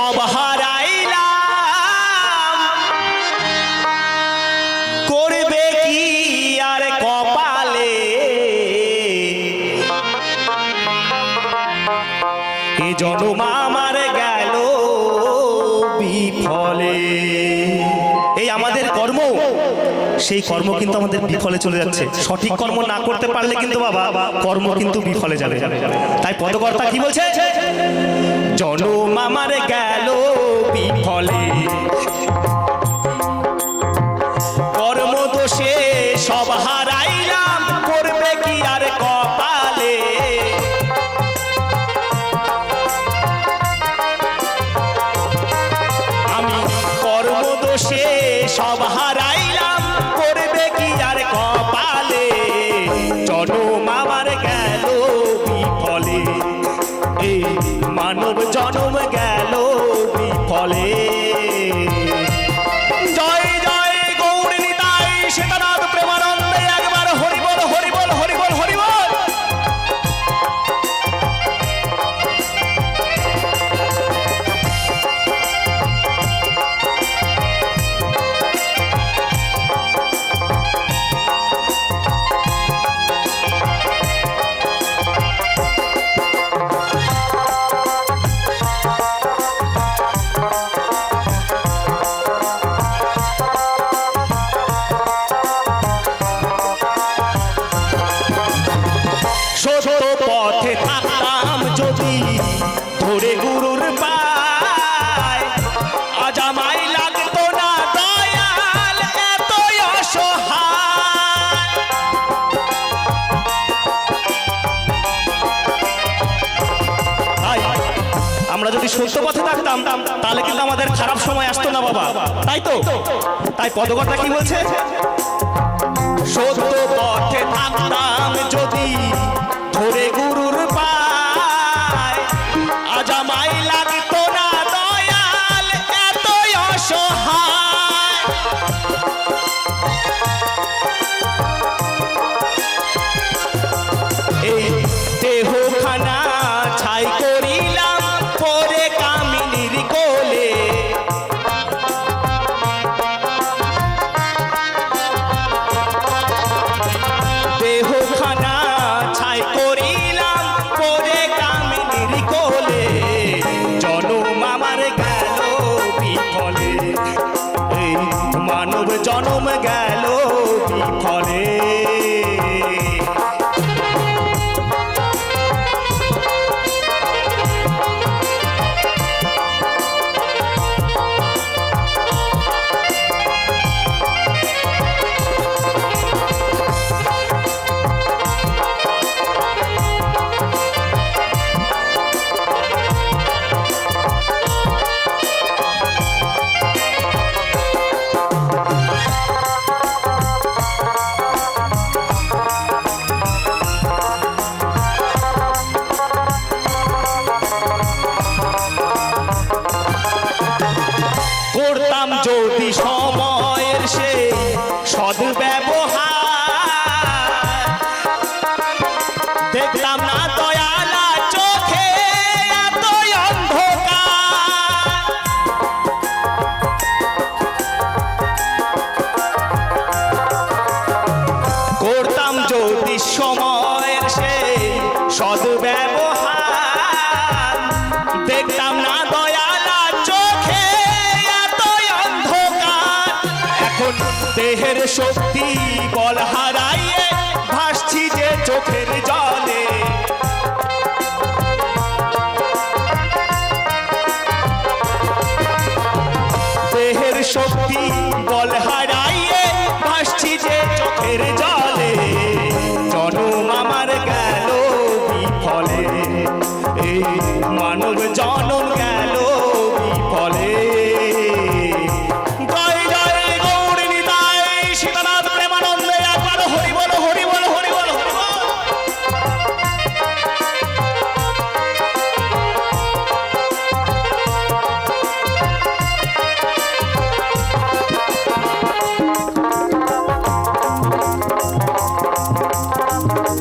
সব হারাইলাম। করবে কি আর কপালে? এ জন্ম আমার গেল বিফলে। সেই কর্ম কিন্তু আমাদের বিফলে চলে যাচ্ছে। সঠিক কর্ম না করতে পারলে কিন্তু বাবা কর্ম কিন্তু বিফলে যাবে। তাই পদকর্তা কি বলছে? জনম আমার গেল বিফলে। আমরা যদি সত্য পথে থাকতাম, তাহলে কিন্তু আমাদের খারাপ সময় আসতো না বাবা। তাই তো? তাই পদকর্তা কি বলছে? সত্য পথে। বিফলে এই মানব জনম গেল দেহের শক্তি বল হারাইয়ে ভাসছি যে চোখের জলে। দেহের শক্তি বল হারাইয়ে ভাসছি যে চোখের জলে। জনম আমার গেল বিফলে। এই মানব জনম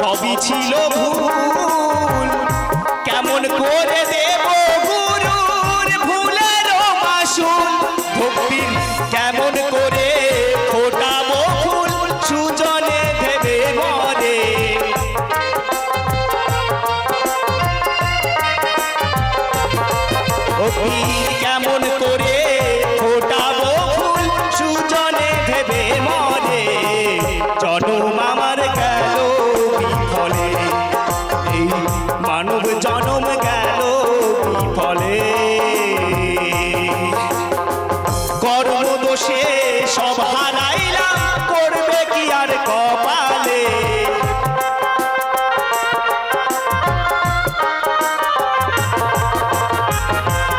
সবই ছিল ভুল। কেমন করে দেব গুরুর ভুলের মাসুল? ভক্তির কেমন করে ফোটাবো ফুল? সুজনে ভেবে মরে কেমন করে ফোটাবো ফুল? সুজনে ভেবে মরে সব হারাইলাম করবে কি আর কপালে?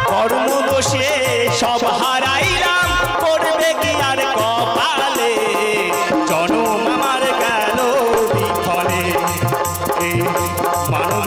কর্ম দোষে সব হারাইলাম করবে কি আর কপালে? জনম আমার গেল বিফলে। মানব